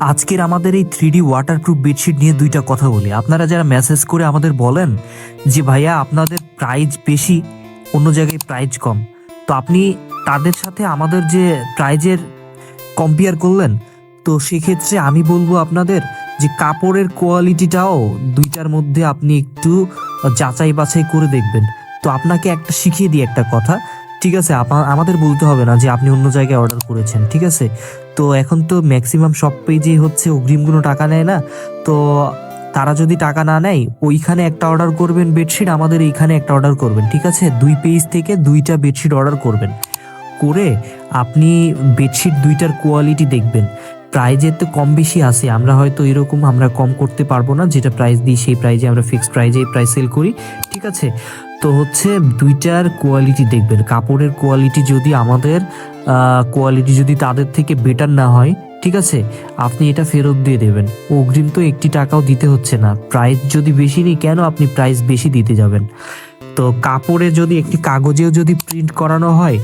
আজকের আমাদের এই থ্রি ডি ওয়াটারপ্রুফ বেডশিট নিয়ে দুইটা কথা বলি। আপনারা যারা মেসেজ করে আমাদের বলেন যে, ভাইয়া, আপনাদের প্রাইজ বেশি, অন্য জায়গায় প্রাইজ কম। তো আপনি তাদের সাথে আমাদের যে প্রাইজের কম্পেয়ার করলেন, তো সেক্ষেত্রে আমি বলব আপনাদের যে, কাপড়ের কোয়ালিটিটাও দুইটার মধ্যে আপনি একটু যাচাই বাছাই করে দেখবেন। তো আপনাকে একটা শিখিয়ে দিই একটা কথা। ঠিক আছে আমাদের বলতে হবে না যে আপনি অন্য জায়গায় অর্ডার করেছেন, ঠিক আছে? তো এখন তো ম্যাক্সিমাম সব পেজেই হচ্ছে অগ্রিমগুলো টাকা নেয় না, তো তারা যদি টাকা না নেয়, ওইখানে একটা অর্ডার করবেন বেডশিট আমাদের এইখানে একটা অর্ডার করবেন, ঠিক আছে? দুই পেজ থেকে দুইটা বেডশিট অর্ডার করবেন। করে আপনি বেডশিট দুইটার কোয়ালিটি দেখবেন। প্রাইজের তো কম বেশি আছে। আমরা হয়তো এরকম আমরা কম করতে পারব না, যেটা প্রাইস দিই সেই প্রাইজে আমরা ফিক্সড প্রাইজে প্রাইস সেল করি। ঠিক আছে? তো হচ্ছে দুইটার কোয়ালিটি দেখবেন। কাপড়ের কোয়ালিটি যদি আমাদের কোয়ালিটি যদি তাদের থেকে বেটার না হয়, ঠিক আছে? আপনি এটা ফেরত দিয়ে দেবেন। অগ্রিম তো একটি টাকাও দিতে হচ্ছে না। প্রাইস যদি বেশি নেই, কেন আপনি প্রাইস বেশি দিতে যাবেন? তো কাপড়ে যদি একটি কাগজেও যদি প্রিন্ট করানো হয়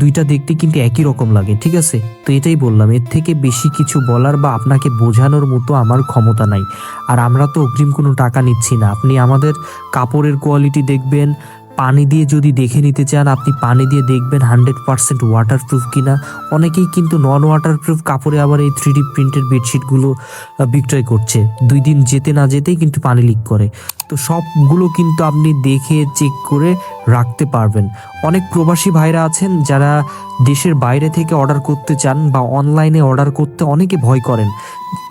দুইটা দেখতে কিন্তু একই রকম লাগে, ঠিক আছে? তো এটাই বললাম, এর থেকে বেশি কিছু বলার বা আপনাকে বোঝানোর মতো আমার ক্ষমতা নাই। আর আমরা তো অগ্রিম কোনো টাকা নিচ্ছি না। আপনি আমাদের কাপড়ের কোয়ালিটি দেখবেন, পানি দিয়ে যদি দেখে নিতে চান, আপনি পানি দিয়ে দেখবেন হান্ড্রেড পার্সেন্ট ওয়াটারপ্রুফ কিনা। অনেকেই কিন্তু নন ওয়াটারপ্রুফ কাপড়ে আবার এই থ্রি ডি প্রিন্টের বেডশিটগুলো বিক্রয় করছে। দুই দিন যেতে না যেতেই কিন্তু পানি লিক করে। তো সবগুলো কিন্তু আপনি দেখে চেক করে রাখতে পারবেন। অনেক প্রবাসী ভাইরা আছেন যারা দেশের বাইরে থেকে অর্ডার করতে চান বা অনলাইনে অর্ডার করতে অনেকে ভয় করেন।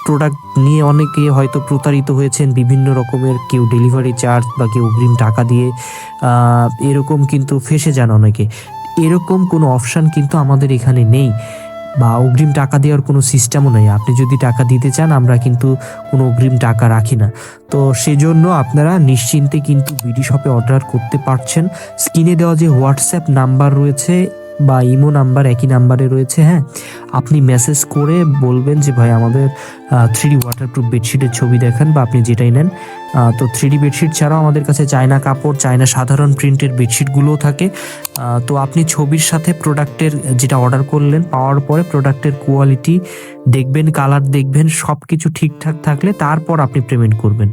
প্রোডাক্ট নিয়ে অনেকে হয়তো প্রতারিত হয়েছেন, বিভিন্ন রকমের কেউ ডেলিভারি চার্জ বা কেউ অগ্রিম টাকা দিয়ে এরকম কিন্তু ফেসে যান অনেকে। এরকম কোনো অপশান কিন্তু আমাদের এখানে নেই। বা অগ্রিম টাকা দেওয়ার কোনো সিস্টেমও নেই। আপনি যদি টাকা দিতে চান, আমরা কিন্তু কোনো অগ্রিম টাকা রাখি না। তো সেজন্য আপনারা নিশ্চিন্তে কিন্তু বিডি শপে অর্ডার করতে পারছেন। স্ক্রিনে দেওয়া যে হোয়াটসঅ্যাপ নাম্বার রয়েছে বা ইমো নাম্বার, একই নাম্বারে রয়েছে হ্যাঁ? আপনি মেসেজ করে বলবেন যে, ভাই, আমাদের থ্রি ডি ওয়াটারপ্রুফ বেডশিটের ছবি দেখান বা আপনি যেটাই নেন। তো থ্রি ডি বেডশিট ছাড়াও আমাদের কাছে চায়না কাপড়, চায়না সাধারণ প্রিন্টের বেডশিটগুলোও থাকে। তো আপনি ছবির সাথে প্রোডাক্টের যেটা অর্ডার করলেন, পাওয়ার পরে প্রোডাক্টের কোয়ালিটি দেখবেন কালার দেখবেন সব কিছু ঠিকঠাক থাকলে তারপর আপনি পেমেন্ট করবেন।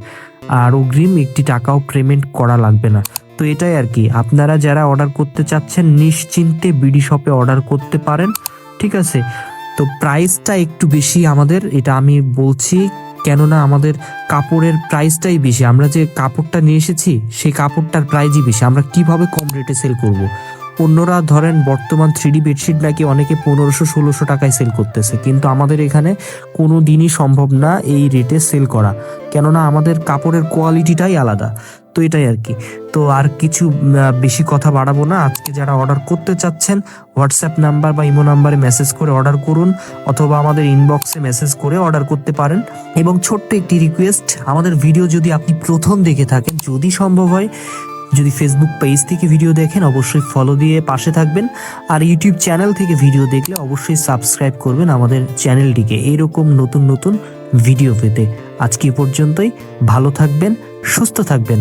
আর অগ্রিম একটি টাকাও পেমেন্ট করা লাগবে না। তো এটাই আর কি। আপনারা যারা অর্ডার করতে চাচ্ছেন, নিশ্চিন্তে বিডি শপে অর্ডার করতে পারেন, ঠিক আছে? তো প্রাইসটা একটু বেশি আমাদের, এটা আমি বলছি, কেননা আমাদের কাপড়ের প্রাইসটাই বেশি। আমরা যে কাপড়টা নিয়ে এসেছি, সেই কাপড়টার প্রাইসই বেশি। আমরা কীভাবে কম রেটে সেল করব। অন্যরা ধরেন, বর্তমান থ্রি ডি বেডশিট নাকি অনেকে পনেরোশো, ষোলোশো টাকায় সেল করতেছে। কিন্তু আমাদের এখানে কোনো দিনই সম্ভব না এই রেটে সেল করা। কেননা আমাদের কাপড়ের কোয়ালিটিটাই আলাদা। তো এটাই আর কি। তো আর কিছু বেশি কথা বাড়াবো না। আজকে যারা অর্ডার করতে চাচ্ছেন হোয়াটসঅ্যাপ নাম্বার বা ইমো নাম্বারে মেসেজ করে অর্ডার করুন অথবা আমাদের ইনবক্সে মেসেজ করে অর্ডার করতে পারেন। এবং ছোট্ট একটি রিকোয়েস্ট আমাদের ভিডিও যদি আপনি প্রথম দেখে থাকেন, যদি সম্ভব হয়, যদি ফেসবুক পেজ থেকে ভিডিও দেখেন, অবশ্যই ফলো দিয়ে পাশে থাকবেন। আর ইউটিউব চ্যানেল থেকে ভিডিও দেখলে অবশ্যই সাবস্ক্রাইব করবেন আমাদের চ্যানেলটিকে এরকম নতুন নতুন ভিডিও পেতে। আজকে পর্যন্তই। ভালো থাকবেন, সুস্থ থাকবেন।